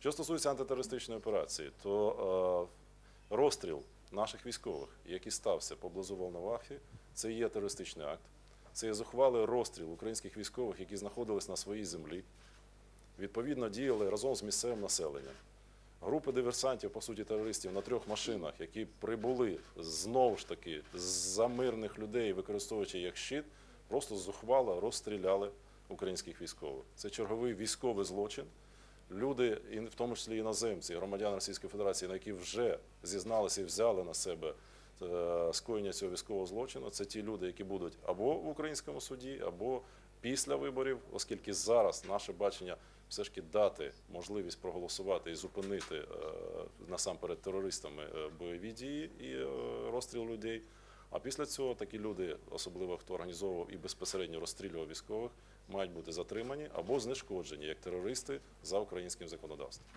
Що стосується антитерористичної операції, то е, розстріл наших військових, який стався поблизу Волновахи, це є терористичний акт. Це є зухвалий розстріл українських військових, які знаходились на своїй землі. Відповідно, діяли разом з місцевим населенням. Групи диверсантів, по суті, терористів на трьох машинах, які прибули знову ж таки за мирних людей, використовуючи як щит, просто зухвало розстріляли українських військових. Це черговий військовий злочин. Люди, в тому числі іноземці, громадяни Російської Федерації, на які вже зізналися і взяли на себе е, скоєння цього військового злочину, це ті люди, які будуть або в українському суді, або після виборів, оскільки зараз наше бачення все ж таки дати можливість проголосувати і зупинити е, насамперед терористами е, бойові дії і розстріл людей. А після цього такі люди, особливо хто організовував і безпосередньо розстрілював військових, мають бути затримані або знешкоджені як терористи за українським законодавством.